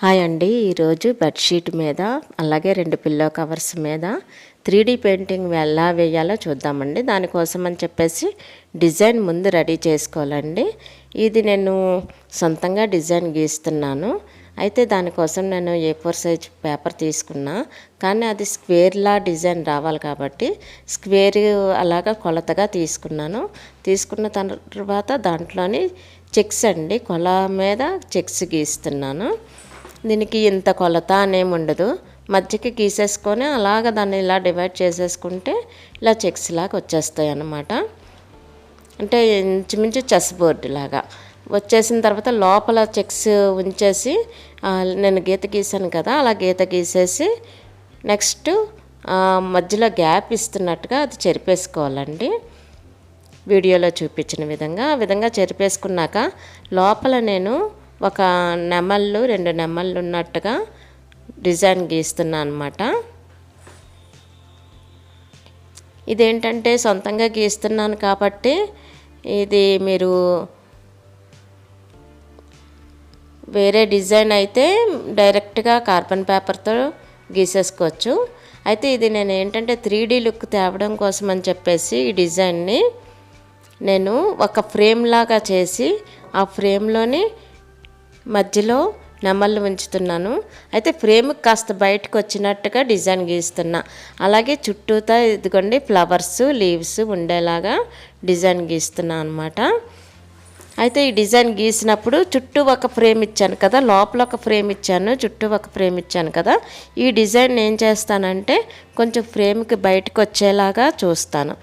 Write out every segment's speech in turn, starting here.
Hi అండి. ఈరోజు bedsheet మీద అలాగే రెండు పిల్లో కవర్స్ మీద త్రీ డీ పెయింటింగ్ ఎలా వేయాలో చూద్దామండి. దానికోసం అని చెప్పేసి డిజైన్ ముందు రెడీ చేసుకోవాలండి. ఇది నేను సొంతంగా డిజైన్ గీస్తున్నాను. అయితే దానికోసం నేను ఏ ఫోర్ సైజ్ పేపర్ తీసుకున్నా కానీ అది స్క్వేర్లా డిజైన్ రావాలి కాబట్టి స్క్వేర్ అలాగా కొలతగా తీసుకున్నాను. తీసుకున్న తర్వాత దాంట్లోని చెక్స్ అండి కొల మీద చెక్స్ గీస్తున్నాను. దీనికి ఇంత కొలత అనేమి ఉండదు. మధ్యకి గీసేసుకొని అలాగ దాన్ని ఇలా డివైడ్ చేసేసుకుంటే ఇలా చెక్స్ లాగా వచ్చేస్తాయి అన్నమాట. అంటే ఇంచుమించు చెస్ బోర్డు లాగా. వచ్చేసిన తర్వాత లోపల చెక్స్ ఉంచేసి నేను గీత గీసాను కదా అలా గీత గీసేసి నెక్స్ట్ మధ్యలో గ్యాప్ ఇస్తున్నట్టుగా అది చెరిపేసుకోవాలండి. వీడియోలో చూపించిన విధంగా. ఆ విధంగా చెరిపేసుకున్నాక లోపల నేను ఒక నెమళ్ళు రెండు నెమళ్ళు ఉన్నట్టుగా డిజైన్ గీస్తున్నా అనమాట ఇదేంటంటే సొంతంగా గీస్తున్నాను కాబట్టి ఇది మీరు వేరే డిజైన్ అయితే డైరెక్ట్గా కార్బన్ పేపర్తో గీసేసుకోవచ్చు. అయితే ఇది నేను ఏంటంటే త్రీ డీ లుక్ తేవడం కోసం అని చెప్పేసి ఈ డిజైన్ని నేను ఒక ఫ్రేమ్ లాగా చేసి ఆ ఫ్రేమ్లోని మధ్యలో నెమళ్ళు ఉంచుతున్నాను. అయితే ఫ్రేమ్ కాస్త బయటకు వచ్చినట్టుగా డిజైన్ గీస్తున్నా. అలాగే చుట్టూతా ఇదిగోండి ఫ్లవర్స్ లీవ్స్ ఉండేలాగా డిజైన్ గీస్తున్నా అనమాట అయితే ఈ డిజైన్ గీసినప్పుడు చుట్టూ ఒక ఫ్రేమ్ ఇచ్చాను కదా లోపల ఒక ఫ్రేమ్ ఇచ్చాను చుట్టూ ఒక ఫ్రేమ్ ఇచ్చాను కదా. ఈ డిజైన్ ఏం చేస్తానంటే కొంచెం ఫ్రేమ్కి బయటకు వచ్చేలాగా చూస్తాను.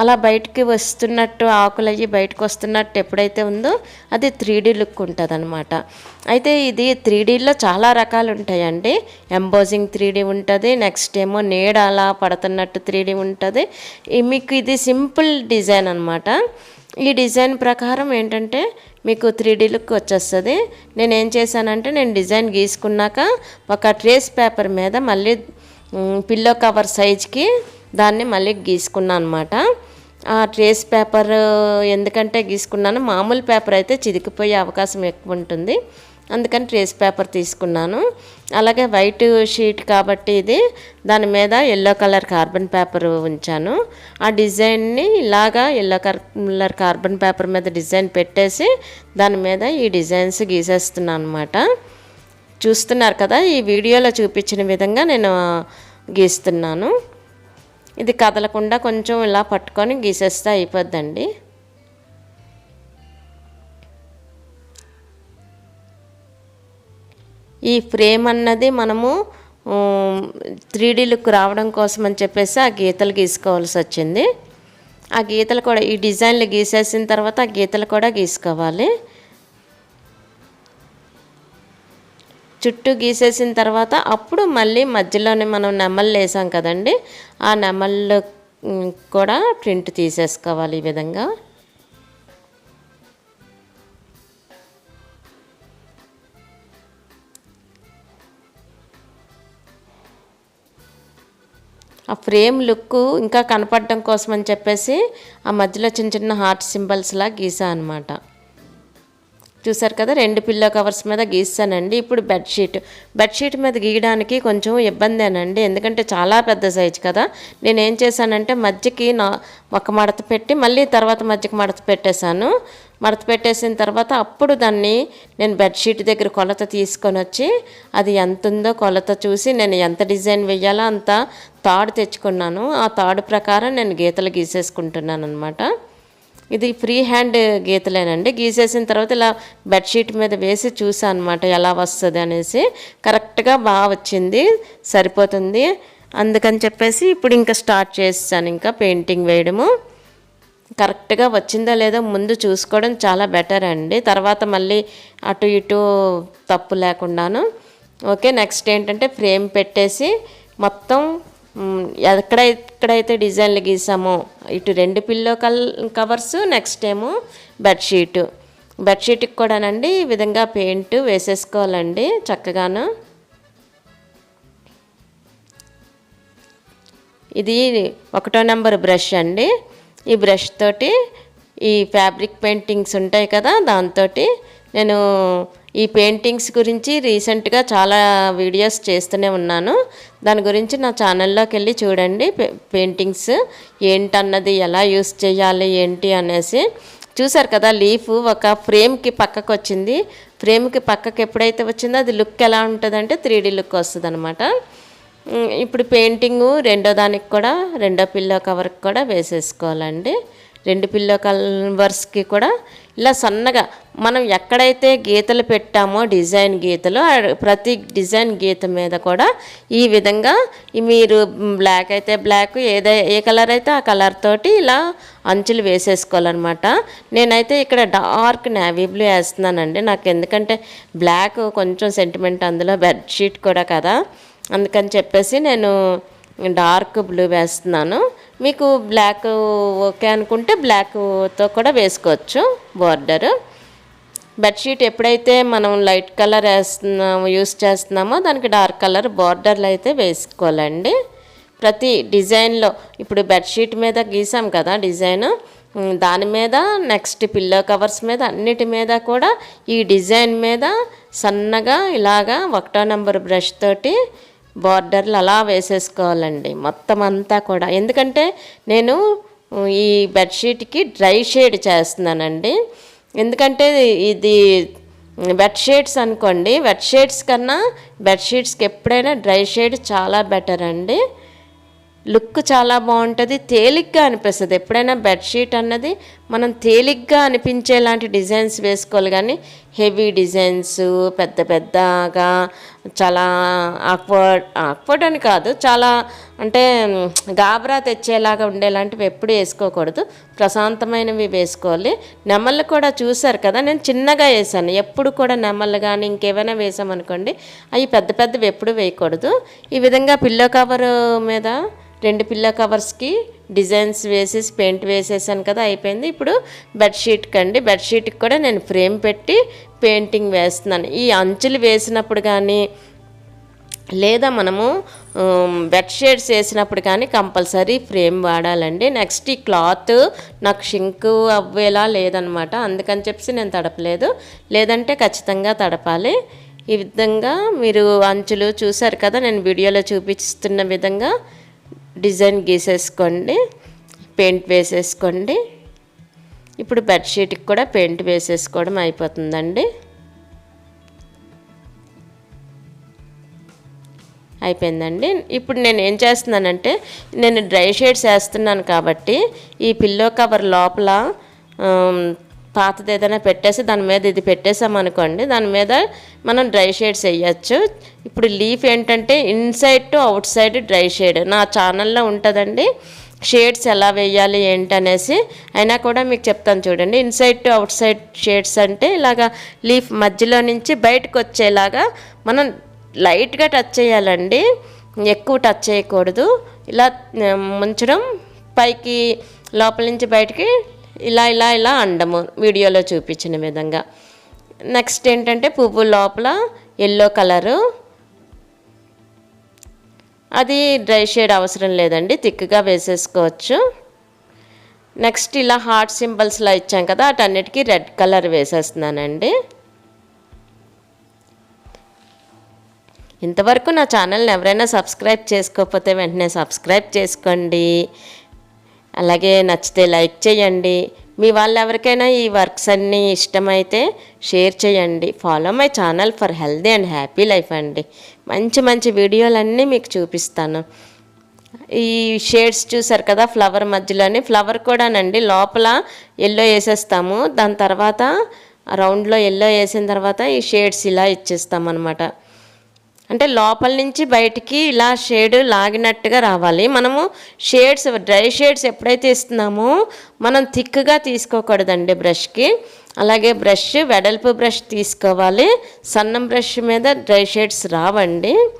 అలా బయటికి వస్తున్నట్టు ఆకులు అయ్యి బయటకు వస్తున్నట్టు ఎప్పుడైతే ఉందో అది త్రీ డీ లుక్ ఉంటుంది అనమాట అయితే ఇది త్రీ డీలో చాలా రకాలు ఉంటాయండి ఎంబోజింగ్ త్రీ డీ ఉంటుంది నెక్స్ట్ ఏమో నీడ అలా పడుతున్నట్టు త్రీ డీ ఉంటుంది. ఈ మీకు ఇది సింపుల్ డిజైన్ అనమాట ఈ డిజైన్ ప్రకారం ఏంటంటే మీకు త్రీ డీ లుక్ వచ్చేస్తుంది. నేను ఏం చేశానంటే నేను డిజైన్ గీసుకున్నాక ఒక ట్రేస్ పేపర్ మీద మళ్ళీ పిల్లో కవర్ సైజ్కి దాన్ని మళ్ళీ గీసుకున్నాను అనమాట ఆ ట్రేస్ పేపర్ ఎందుకంటే గీసుకున్నాను మామూలు పేపర్ అయితే చిదికిపోయే అవకాశం ఎక్కువ ఉంటుంది. అందుకని ట్రేస్ పేపర్ తీసుకున్నాను. అలాగే వైట్ షీట్ కాబట్టి ఇది దాని మీద ఎల్లో కలర్ కార్బన్ పేపర్ ఉంచాను. ఆ డిజైన్ని ఇలాగా ఎల్లో కలర్ కార్బన్ పేపర్ మీద డిజైన్ పెట్టేసి దాని మీద ఈ డిజైన్స్ గీసేస్తున్నాను అనమాట చూస్తున్నారు కదా ఈ వీడియోలో చూపించిన విధంగా నేను గీస్తున్నాను. ఇది కదలకుండా కొంచెం ఇలా పట్టుకొని గీసేస్తే అయిపోద్దండి. ఈ ఫ్రేమ్ అన్నది మనము త్రీ లుక్ రావడం కోసం అని చెప్పేసి ఆ గీతలు గీసుకోవాల్సి వచ్చింది. ఆ గీతలు కూడా ఈ డిజైన్లు గీసేసిన తర్వాత ఆ గీతలు కూడా గీసుకోవాలి. చుట్టూ గీసేసిన తర్వాత అప్పుడు మళ్ళీ మధ్యలోనే మనం నెమళ్ళు వేసాం కదండి ఆ నెమళ్ళు కూడా ప్రింట్ తీసేసుకోవాలి ఈ విధంగా. ఆ ఫ్రేమ్ లుక్ ఇంకా కనపడడం కోసం అని చెప్పేసి ఆ మధ్యలో చిన్న చిన్న హార్ట్ సింబల్స్లా గీసా అనమాట చూసారు కదా రెండు పిల్లో కవర్స్ మీద గీస్తానండి. ఇప్పుడు బెడ్షీట్ బెడ్షీట్ మీద గీయడానికి కొంచెం ఇబ్బందేనండి. ఎందుకంటే చాలా పెద్ద సైజు కదా. నేను ఏం చేశానంటే మధ్యకి నా ఒక మడత పెట్టి మళ్ళీ తర్వాత మధ్యకి మడత పెట్టేశాను. మడత పెట్టేసిన తర్వాత అప్పుడు దాన్ని నేను బెడ్షీట్ దగ్గర కొలత తీసుకొని వచ్చి అది ఎంత ఉందో కొలత చూసి నేను ఎంత డిజైన్ వేయాలో అంత తాడు తెచ్చుకున్నాను. ఆ తాడు ప్రకారం నేను గీతలు గీసేసుకుంటున్నాను అనమాట ఇది ఫ్రీ హ్యాండ్ గీతలేనండి. గీసేసిన తర్వాత ఇలా బెడ్షీట్ మీద వేసి చూసాను అనమాట ఎలా వస్తుంది అనేసి. కరెక్ట్గా బాగా వచ్చింది సరిపోతుంది. అందుకని చెప్పేసి ఇప్పుడు ఇంకా స్టార్ట్ చేసాను ఇంకా పెయింటింగ్ వేయడము. కరెక్ట్గా వచ్చిందో లేదో ముందు చూసుకోవడం చాలా బెటర్ అండి. తర్వాత మళ్ళీ అటు ఇటు తప్పు లేకుండాను. ఓకే నెక్స్ట్ ఏంటంటే ఫ్రేమ్ పెట్టేసి మొత్తం ఎక్కడ ఎక్కడైతే డిజైన్లు గీసామో ఇటు రెండు పిల్లో కల్ కవర్స్ నెక్స్ట్ ఏమో బెడ్షీటు బెడ్షీట్కి కూడానండి ఈ విధంగా పెయింట్ వేసేసుకోవాలండి చక్కగాను. ఇది ఒకటో నెంబర్ బ్రష్ అండి. ఈ బ్రష్ తోటి ఈ ఫ్యాబ్రిక్ పెయింటింగ్స్ ఉంటాయి కదా దాంతో నేను ఈ పెయింటింగ్స్ గురించి రీసెంట్గా చాలా వీడియోస్ చేస్తూనే ఉన్నాను. దాని గురించి నా ఛానల్లోకి వెళ్ళి చూడండి. పె- పెయింటింగ్స్ ఏంటన్నది ఎలా యూస్ చేయాలి ఏంటి అనేసి. చూసారు కదా లీఫ్ ఒక ఫ్రేమ్కి పక్కకు వచ్చింది ఫ్రేమ్కి పక్కకి ఎప్పుడైతే వచ్చిందో అది లుక్ ఎలా ఉంటుందంటే త్రీడీ లుక్ వస్తుంది అనమాట ఇప్పుడు పెయింటింగు రెండో దానికి కూడా రెండో పిల్లో కవర్కి కూడా వేసేసుకోవాలండి. రెండు పిల్లో కల్వర్స్కి కూడా ఇలా సన్నగా మనం ఎక్కడైతే గీతలు పెట్టామో డిజైన్ గీతలు ప్రతి డిజైన్ గీత మీద కూడా ఈ విధంగా మీరు బ్లాక్ అయితే బ్లాక్ ఏదై ఏ కలర్ అయితే ఆ కలర్ తోటి ఇలా అంచులు వేసేసుకోవాలన్నమాట. నేనైతే ఇక్కడ డార్క్ నేవీ బ్లూ వేస్తున్నానండి. నాకు ఎందుకంటే బ్లాక్ కొంచెం సెంటిమెంట్ అందులో బెడ్షీట్ కూడా కదా. అందుకని చెప్పేసి నేను డార్క్ బ్లూ వేస్తున్నాను. మీకు బ్లాక్ ఓకే అనుకుంటే బ్లాక్తో కూడా వేసుకోవచ్చు బార్డర్ బెడ్షీట్ ఎప్పుడైతే మనం లైట్ కలర్ వేస్తున్నాము యూస్ చేస్తున్నామో దానికి డార్క్ కలర్ బార్డర్లు అయితే వేసుకోవాలండి. ప్రతి డిజైన్లో ఇప్పుడు బెడ్షీట్ మీద గీసాం కదా డిజైన్ దాని మీద నెక్స్ట్ పిల్లో కవర్స్ మీద అన్నిటి మీద కూడా ఈ డిజైన్ మీద సన్నగా ఇలాగా ఒకటో నెంబర్ బ్రష్ తోటి బార్డర్లు అలా వేసేసుకోవాలండి. మొత్తం అంతా కూడా. ఎందుకంటే నేను ఈ బెడ్షీట్కి డ్రై షేడ్ చేస్తున్నానండి. ఎందుకంటే ఇది బెడ్షీట్స్ అనుకోండి బెడ్షీట్స్ షేడ్స్ కన్నా బెడ్షీట్స్కి ఎప్పుడైనా డ్రై షేడ్ చాలా బెటర్ అండి. లుక్ చాలా బాగుంటుంది తేలిగ్గా అనిపిస్తుంది. ఎప్పుడైనా బెడ్షీట్ అన్నది మనం తేలిగ్గా అనిపించేలాంటి డిజైన్స్ వేసుకోవాలి. కానీ హెవీ డిజైన్స్ పెద్ద పెద్దగా చాలా ఆక్వర్డ్ ఆక్వర్డ్ అని కాదు చాలా అంటే గాబరా తెచ్చేలాగా ఉండేలాంటివి ఎప్పుడు వేసుకోకూడదు. ప్రశాంతమైనవి వేసుకోవాలి. నెమళ్ళు కూడా చూశారు కదా నేను చిన్నగా వేసాను ఎప్పుడు కూడా నెమళ్ళు కానీ ఇంకేమైనా వేసామనుకోండి అవి పెద్ద పెద్దవి ఎప్పుడు వేయకూడదు. ఈ విధంగా పిల్లో కవర్ మీద రెండు పిల్లో కవర్స్కి డిజైన్స్ వేసేసి పెయింట్ వేసేసాను కదా అయిపోయింది. ఇప్పుడు బెడ్షీట్కి అండి బెడ్షీట్కి కూడా నేను ఫ్రేమ్ పెట్టి పెయింటింగ్ వేస్తున్నాను. ఈ అంచులు వేసినప్పుడు కానీ లేదా మనము బెడ్ షేడ్స్ వేసినప్పుడు కానీ కంపల్సరీ ఫ్రేమ్ వాడాలండి. నెక్స్ట్ ఈ క్లాత్ నాకు షింక్ అవ్వేలా లేదనమాట. అందుకని చెప్పి నేను తడపలేదు. లేదంటే ఖచ్చితంగా తడపాలి. ఈ విధంగా మీరు అంచులు చూసారు కదా నేను వీడియోలో చూపిస్తున్న విధంగా డిజైన్ గీసేసుకోండి పెయింట్ వేసేసుకోండి. ఇప్పుడు బెడ్షీట్కి కూడా పెయింట్ వేసేసుకోవడం అయిపోతుందండి. అయిపోయిందండి. ఇప్పుడు నేను ఏం చేస్తున్నానంటే నేను డ్రై షేడ్స్ వేస్తున్నాను కాబట్టి ఈ పిల్లో కవర్ లోపల పాతది ఏదైనా పెట్టేసి దాని మీద ఇది పెట్టేసామనుకోండి దాని మీద మనం డ్రై షేడ్స్ వేయచ్చు. ఇప్పుడు లీఫ్ ఏంటంటే inside to outside dry shade. నా ఛానల్లో ఉంటుందండి షేడ్స్ ఎలా వేయాలి ఏంటి అనేసి అయినా కూడా మీకు చెప్తాను చూడండి inside to outside shades అంటే ఇలాగా లీఫ్ మధ్యలో నుంచి బయటకు వచ్చేలాగా మనం లైట్గా టచ్ చేయాలండి. ఎక్కువ టచ్ చేయకూడదు. ఇలా ముంచడం పైకి లోపల నుంచి బయటికి ఇలా ఇలా ఇలా అండము వీడియోలో చూపించిన విధంగా. నెక్స్ట్ ఏంటంటే పువ్వు లోపల ఎల్లో కలరు అది డ్రై షేడ్ అవసరం లేదండి థిక్గా వేసేసుకోవచ్చు. నెక్స్ట్ ఇలా హార్ట్ సింబల్స్లా ఇచ్చాం కదా వాటన్నిటికీ రెడ్ కలర్ వేసేస్తున్నానండి. ఇంతవరకు నా ఛానల్ని ఎవరైనా సబ్స్క్రైబ్ చేసుకోకపోతే వెంటనే సబ్స్క్రైబ్ చేసుకోండి. అలాగే నచ్చితే లైక్ చేయండి. మీ వాళ్ళు ఎవరికైనా ఈ వర్క్స్ అన్నీ ఇష్టమైతే షేర్ చేయండి. Follow my channel for healthy and happy life అండి. మంచి మంచి వీడియోలన్నీ మీకు చూపిస్తాను. ఈ షేడ్స్ చూసారు కదా ఫ్లవర్ మధ్యలోనే? ఫ్లవర్ కూడానండి. లోపల ఎల్లో వేసేస్తాము. దాని తర్వాత రౌండ్లో ఎల్లో వేసిన తర్వాత ఈ షేడ్స్ ఇలా ఇచ్చేస్తాం అనమాట అంటే లోపల నుంచి బయటికి ఇలా షేడ్ లాగినట్టుగా రావాలి. మనము షేడ్స్ డ్రై షేడ్స్ ఎప్పుడైతే ఇస్తున్నామో మనం థిక్గా తీసుకోకూడదండి బ్రష్కి. అలాగే బ్రష్ వెడల్పు బ్రష్ తీసుకోవాలి. సన్నం బ్రష్ మీద డ్రై షేడ్స్ రావండి.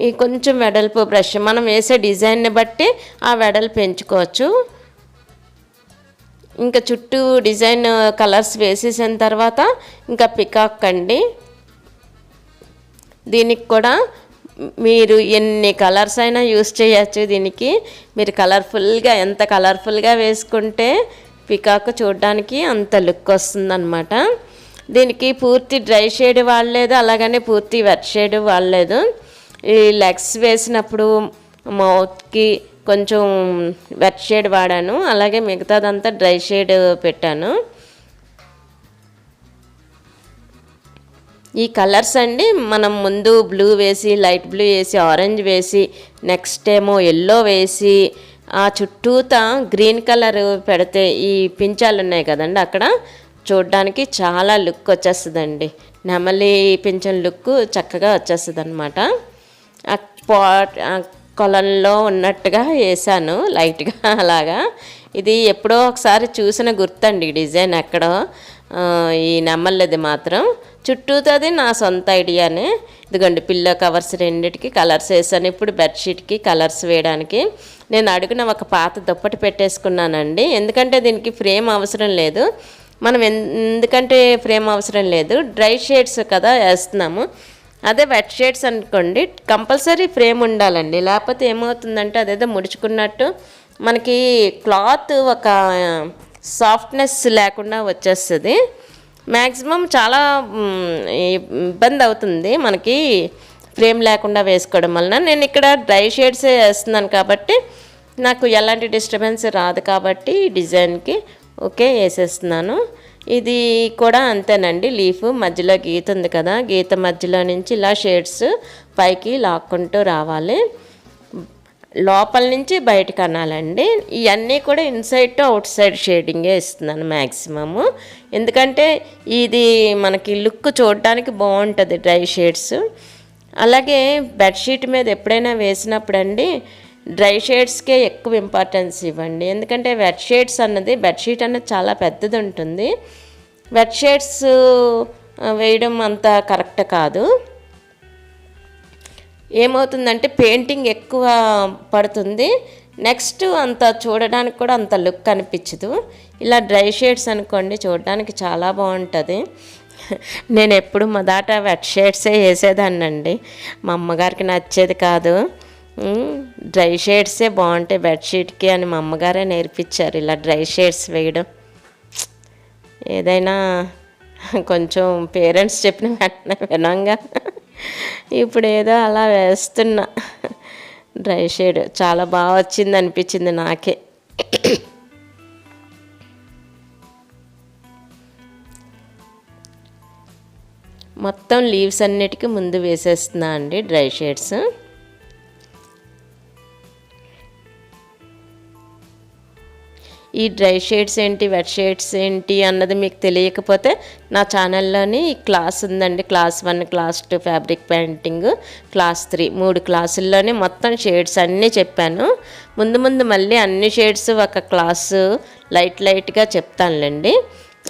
ఈ కొంచెం వెడల్పు బ్రష్ మనం వేసే డిజైన్ని బట్టి ఆ వెడల్పు పెంచుకోవచ్చు. ఇంకా చుట్టూ డిజైన్ కలర్స్ వేసేసిన తర్వాత ఇంకా పికాక్ అండి. దీనికి కూడా మీరు ఎన్ని కలర్స్ అయినా యూస్ చేయొచ్చు దీనికి. మీరు కలర్ఫుల్గా ఎంత కలర్ఫుల్గా వేసుకుంటే పికాక్ చూడడానికి అంత లుక్ వస్తుందన్నమాట. దీనికి పూర్తి డ్రై షేడ్ వాడలేదు అలాగనే పూర్తి వెట్ షేడ్ వాడలేదు. ఈ లెగ్స్ వేసినప్పుడు మౌత్కి కొంచెం వెట్ షేడ్ వాడాను అలాగే మిగతాదంతా డ్రై షేడ్ పెట్టాను. ఈ కలర్స్ అండి మనం ముందు బ్లూ వేసి లైట్ బ్లూ వేసి ఆరెంజ్ వేసి నెక్స్ట్ ఏమో ఎల్లో వేసి ఆ చుట్టూత గ్రీన్ కలర్ పెడితే ఈ పించాలు ఉన్నాయి కదండి అక్కడ. చూడడానికి చాలా లుక్ వచ్చేస్తుందండి. నెమలి పింఛన్ లుక్ చక్కగా వచ్చేస్తుంది అనమాట పాట్ కొలంలో ఉన్నట్టుగా వేసాను లైట్గా అలాగా. ఇది ఎప్పుడో ఒకసారి చూసిన గుర్తండి ఈ డిజైన్ ఎక్కడో. ఈ నెమ్మల్లది మాత్రం చుట్టూతోది నా సొంత ఐడియానే. ఇదిగోండి పిల్లో కవర్స్ రెండిటికి కలర్స్ వేసాను. ఇప్పుడు బెడ్షీట్కి కలర్స్ వేయడానికి నేను అడుగున ఒక పాత దుప్పటి పెట్టేసుకున్నానండి. ఎందుకంటే దీనికి ఫ్రేమ్ అవసరం లేదు. మనం ఎందుకంటే ఫ్రేమ్ అవసరం లేదు. డ్రై షేడ్స్ కదా వేస్తున్నాము. అదే వెట్ షేడ్స్ అనుకోండి కంపల్సరీ ఫ్రేమ్ ఉండాలండి. లేకపోతే ఏమవుతుందంటే అదేదో ముడుచుకున్నట్టు మనకి క్లాత్ ఒక సాఫ్ట్నెస్ లేకుండా వచ్చేస్తుంది. మ్యాక్సిమం చాలా ఇబ్బంది అవుతుంది మనకి ఫ్రేమ్ లేకుండా వేసుకోవడం వలన. నేను ఇక్కడ డ్రై షేడ్సే వేస్తున్నాను కాబట్టి నాకు ఎలాంటి డిస్టర్బెన్స్ రాదు కాబట్టి డిజైన్కి ఓకే వేసేస్తున్నాను. ఇది కూడా అంతేనండి లీఫ్ మధ్యలో గీత ఉంది కదా. గీత మధ్యలో నుంచి ఇలా షేడ్స్ పైకి లాక్కుంటూ రావాలి. లోపల నుంచి బయటకు అనాలండి. ఇవన్నీ కూడా ఇన్సైడ్ టు అవుట్ సైడ్ షేడింగే ఇస్తున్నాను మ్యాక్సిమము ఎందుకంటే ఇది మనకి లుక్ చూడడానికి బాగుంటుంది డ్రై షేడ్స్ అలాగే బెడ్షీట్ మీద ఎప్పుడైనా వేసినప్పుడు అండి డ్రై షేడ్స్కే ఎక్కువ ఇంపార్టెన్స్ ఇవ్వండి. ఎందుకంటే వెట్ షేడ్స్ అన్నది బెడ్షీట్ అన్నది చాలా పెద్దది ఉంటుంది. వెట్ షేడ్స్ వేయడం అంత కరెక్ట్ కాదు. ఏమవుతుందంటే పెయింటింగ్ ఎక్కువ పడుతుంది. నెక్స్ట్ అంత చూడడానికి కూడా అంత లుక్ అనిపించదు. ఇలా డ్రై షేడ్స్ అనుకోండి చూడడానికి చాలా బాగుంటుంది. నేను ఎప్పుడు మొదట వెట్ షేడ్సే వేసేదాన్నండి. మా అమ్మగారికి నచ్చేది కాదు. డ్రై షేడ్సే బాగుంటాయి బెడ్షీట్కి అని మా అమ్మగారే నేర్పించారు ఇలా డ్రై షేడ్స్ వేయడం. ఏదైనా కొంచెం పేరెంట్స్ చెప్పిన వెంటనే వినంగా ఇప్పుడు ఏదో అలా వేస్తున్నా. డ్రై షేడ్ చాలా బాగా వచ్చింది అనిపించింది నాకే. మొత్తం లీవ్స్ అన్నిటికీ ముందు వేసేస్తున్నా అండి డ్రై షేడ్స్. ఈ డ్రై షేడ్స్ ఏంటి వెట్ షేడ్స్ ఏంటి అన్నది మీకు తెలియకపోతే నా ఛానల్లోని క్లాస్ ఉందండి. Class one class two fabric painting class three మూడు క్లాసుల్లోనే మొత్తం షేడ్స్ అన్నీ చెప్పాను. ముందు ముందు మళ్ళీ అన్ని షేడ్స్ ఒక క్లాసు లైట్ లైట్గా చెప్తానులేండి.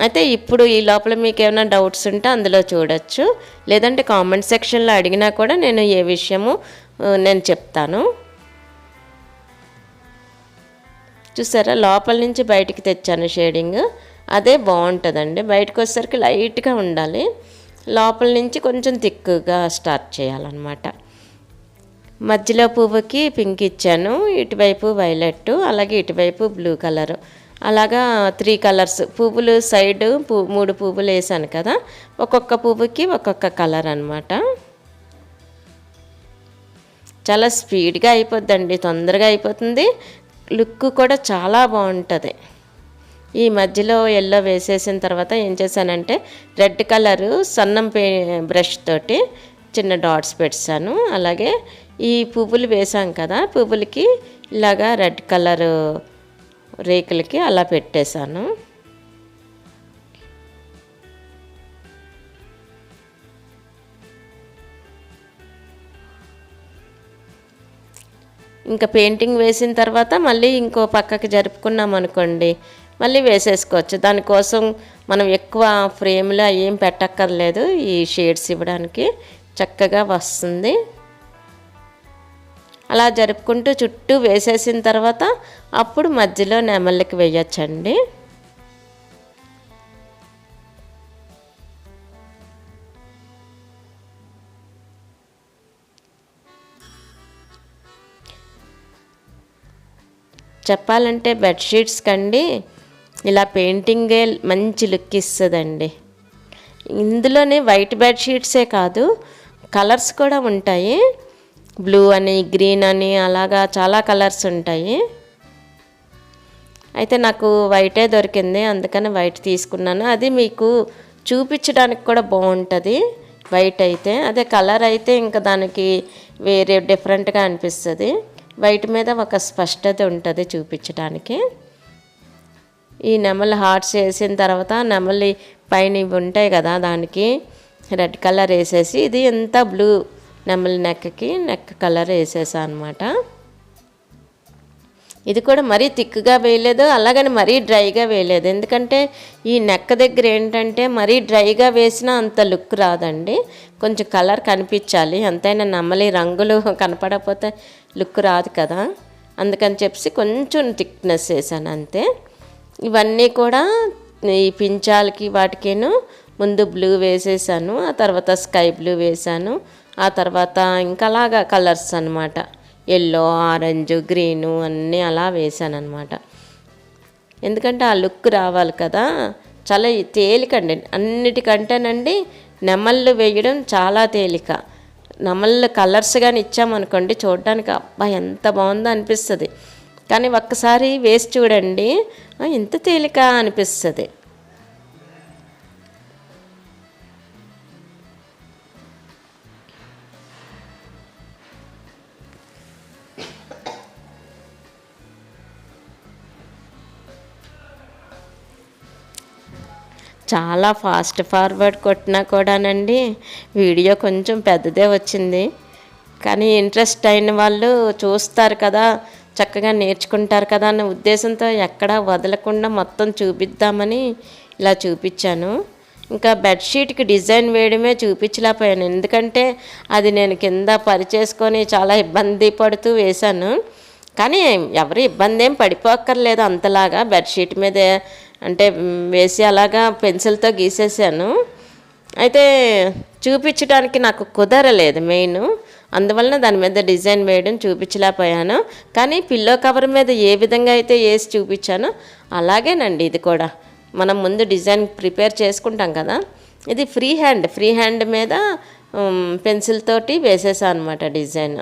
అయితే ఇప్పుడు ఈ లోపల మీకు ఏమైనా డౌట్స్ ఉంటే అందులో చూడొచ్చు. లేదంటే కామెంట్ సెక్షన్లో అడిగినా కూడా నేను ఏ విషయము నేను చెప్తాను. చూసారా? లోపల నుంచి బయటికి తెచ్చాను షేడింగ్. అదే బాగుంటుందండి. బయటకు వచ్చేసరికి లైట్గా ఉండాలి. లోపల నుంచి కొంచెం థిక్గా స్టార్ట్ చేయాలన్నమాట. మధ్యలో పువ్వుకి పింక్ ఇచ్చాను. ఇటువైపు వైలెట్ అలాగే ఇటువైపు బ్లూ కలర్. అలాగా త్రీ కలర్స్. పువ్వులు సైడ్ పూ మూడు పువ్వులు వేసాను కదా. ఒక్కొక్క పువ్వుకి ఒక్కొక్క కలర్ అనమాట చాలా స్పీడ్గా అయిపోద్దండి. తొందరగా అయిపోతుంది. లుక్ కూడా చాలా బాగుంటుంది. ఈ మధ్యలో ఎల్లో వేసేసిన తర్వాత ఏం చేశానంటే రెడ్ కలరు సన్నం పే బ్రష్ తోటి చిన్న డాట్స్ పెట్టాను. అలాగే ఈ పువ్వులు వేసాం కదా పువ్వులకి ఇలాగా రెడ్ కలరు రేకులకి అలా పెట్టేశాను. ఇంకా పెయింటింగ్ వేసిన తర్వాత మళ్ళీ ఇంకో పక్కకి జరుపుకున్నాం అనుకోండి మళ్ళీ వేసేసుకోవచ్చు. దానికోసం మనం ఎక్కువ ఫ్రేమ్లో ఏం పెట్టక్కర్లేదు ఈ షేడ్స్ ఇవ్వడానికి. చక్కగా వస్తుంది. అలా జరుపుకుంటూ చుట్టూ వేసేసిన తర్వాత అప్పుడు మధ్యలో నెమళ్ళకి వేయచ్చండి. చెప్పాలంటే బెడ్షీట్స్ కండి ఇలా పెయింటింగే మంచి లుక్ ఇస్తుందండి. ఇందులోనే వైట్ బెడ్షీట్సే కాదు కలర్స్ కూడా ఉంటాయి. బ్లూ అని గ్రీన్ అని అలాగా చాలా కలర్స్ ఉంటాయి. అయితే నాకు వైటే దొరికింది అందుకని వైట్ తీసుకున్నాను. అది మీకు చూపించడానికి కూడా బాగుంటుంది వైట్ అయితే. అదే కలర్ అయితే ఇంకా దానికి వేరే డిఫరెంట్గా అనిపిస్తుంది. వైట్ మీద ఒక స్పష్టత ఉంటుంది చూపించడానికి. ఈ నెమలి హార్ట్స్ వేసిన తర్వాత నెమలి పైన ఇవి ఉంటాయి కదా దానికి రెడ్ కలర్ వేసేసి ఇది ఎంత బ్లూ నెమలి నెక్కకి నెక్ కలర్ వేసేసా అనమాట ఇది కూడా మరీ థిక్గా వేయలేదు అలాగని మరీ డ్రైగా వేయలేదు. ఎందుకంటే ఈ నెక్క దగ్గర ఏంటంటే మరీ డ్రైగా వేసినా అంత లుక్ రాదండి. కొంచెం కలర్ కనిపించాలి. ఎంతైనా నమ్మలి రంగులు కనపడకపోతే లుక్ రాదు కదా. అందుకని చెప్పి కొంచెం థిక్నెస్ వేసాను అంతే. ఇవన్నీ కూడా ఈ పించాలకి వాటికేను ముందు బ్లూ వేసేసాను ఆ తర్వాత స్కై బ్లూ వేసాను ఆ తర్వాత ఇంకా అలాగా కలర్స్ అనమాట ఎల్లో ఆరెంజ్ గ్రీను అన్నీ అలా వేసాను అనమాట ఎందుకంటే ఆ లుక్ రావాలి కదా. చాలా తేలికండి అన్నిటికంటేనండి నెమళ్ళు వేయడం చాలా తేలిక. నెమళ్ళు కలర్స్ కానీ ఇచ్చామనుకోండి చూడడానికి అబ్బా ఎంత బాగుందో అనిపిస్తుంది. కానీ ఒక్కసారి వేసి చూడండి ఇంత తేలిక అనిపిస్తుంది. చాలా ఫాస్ట్ ఫార్వర్డ్ కొట్టినా కూడానండి. వీడియో కొంచెం పెద్దదే వచ్చింది. కానీ ఇంట్రెస్ట్ అయిన వాళ్ళు చూస్తారు కదా చక్కగా నేర్చుకుంటారు కదా అనే ఉద్దేశంతో ఎక్కడా వదలకుండా మొత్తం చూపిద్దామని ఇలా చూపించాను. ఇంకా బెడ్షీట్కి డిజైన్ వేయడమే చూపించలేకపోయాను. ఎందుకంటే అది నేను కింద పరిచేసుకొని చాలా ఇబ్బంది పడుతూ వేశాను. కానీ ఎవరు ఇబ్బంది ఏం పడిపోక్కర్లేదు అంతలాగా బెడ్షీట్ మీద అంటే వేసి అలాగా పెన్సిల్తో గీసేసాను. అయితే చూపించడానికి నాకు కుదరలేదు మెయిన్. అందువలన దాని మీద డిజైన్ వేయడం చూపించలేకపోయాను. కానీ పిల్లో కవర్ మీద ఏ విధంగా అయితే వేసి చూపించానో అలాగేనండి ఇది కూడా. మనం ముందు డిజైన్ ప్రిపేర్ చేసుకుంటాం కదా. ఇది ఫ్రీ హ్యాండ్ ఫ్రీ హ్యాండ్ మీద పెన్సిల్ తోటి వేసేసాను అనమాట డిజైన్.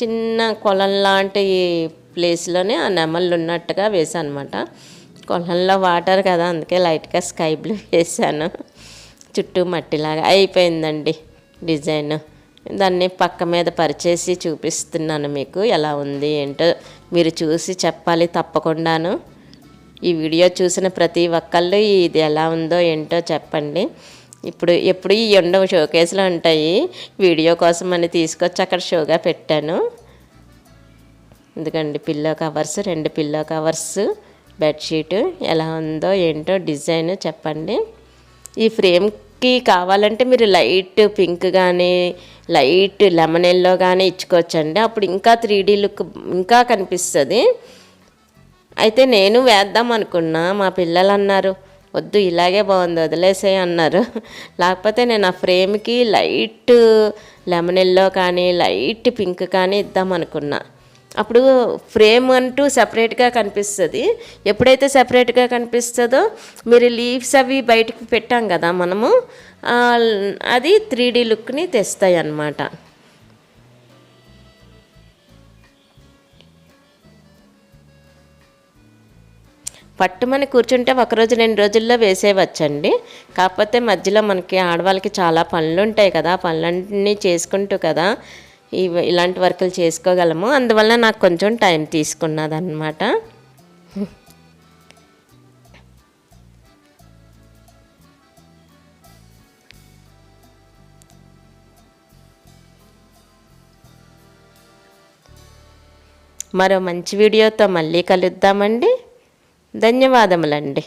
చిన్న కొలం లాంటి ప్లేస్లోనే ఆ నెమళ్ళు ఉన్నట్టుగా వేసాను అనమాట కొలంలో వాటర్ కదా అందుకే లైట్గా స్కై బ్లూ వేసాను చుట్టూ మట్టిలాగా అయిపోయిందండి డిజైన్. దాన్ని పక్క మీద పరిచేసి చూపిస్తున్నాను మీకు ఎలా ఉంది ఏంటో మీరు చూసి చెప్పాలి తప్పకుండాను. ఈ వీడియో చూసిన ప్రతి ఒక్కళ్ళు ఇది ఎలా ఉందో ఏంటో చెప్పండి. ఇప్పుడు ఎప్పుడు ఈ ఉండవు షోకేస్లో ఉంటాయి. వీడియో కోసం అని తీసుకొచ్చి అక్కడ షోగా పెట్టాను. ఎందుకండి పిల్లో కవర్స్ రెండు పిల్లో కవర్స్ బెడ్షీట్ ఎలా ఉందో ఏంటో డిజైన్ చెప్పండి. ఈ ఫ్రేమ్కి కావాలంటే మీరు లైట్ పింక్ కానీ లైట్ లెమన్ ఎల్లో కానీ ఇచ్చుకోవచ్చండి. అప్పుడు ఇంకా త్రీ లుక్ ఇంకా కనిపిస్తుంది. అయితే నేను వేద్దాం అనుకున్నా మా పిల్లలు అన్నారు వద్దు ఇలాగే బాగుంది వదిలేసే అన్నారు. లేకపోతే నేను ఆ ఫ్రేమ్కి లైట్ లెమన్ ఎల్లో కానీ లైట్ పింక్ కానీ ఇద్దాం అనుకున్నా. అప్పుడు ఫ్రేమ్ అంటూ సపరేట్గా కనిపిస్తుంది. ఎప్పుడైతే సపరేట్గా కనిపిస్తుందో మీరు లీవ్స్ అవి బయటకు పెట్టాం కదా మనము అది త్రీ డీ లుక్ని తెస్తాయి అన్నమాట పట్టుమని కూర్చుంటే ఒకరోజు రెండు రోజుల్లో వేసేవచ్చండి కాకపోతే మధ్యలో మనకి ఆడవాళ్ళకి చాలా పనులు ఉంటాయి కదా పనులన్నీ చేసుకుంటూ కదా ఇలాంటి వర్కులు చేసుకోగలము. అందువల్ల నాకు కొంచెం టైం తీసుకున్నదన్నమాట. మరో మంచి వీడియోతో మళ్ళీ కలుద్దామండి. ధన్యవాదములండి.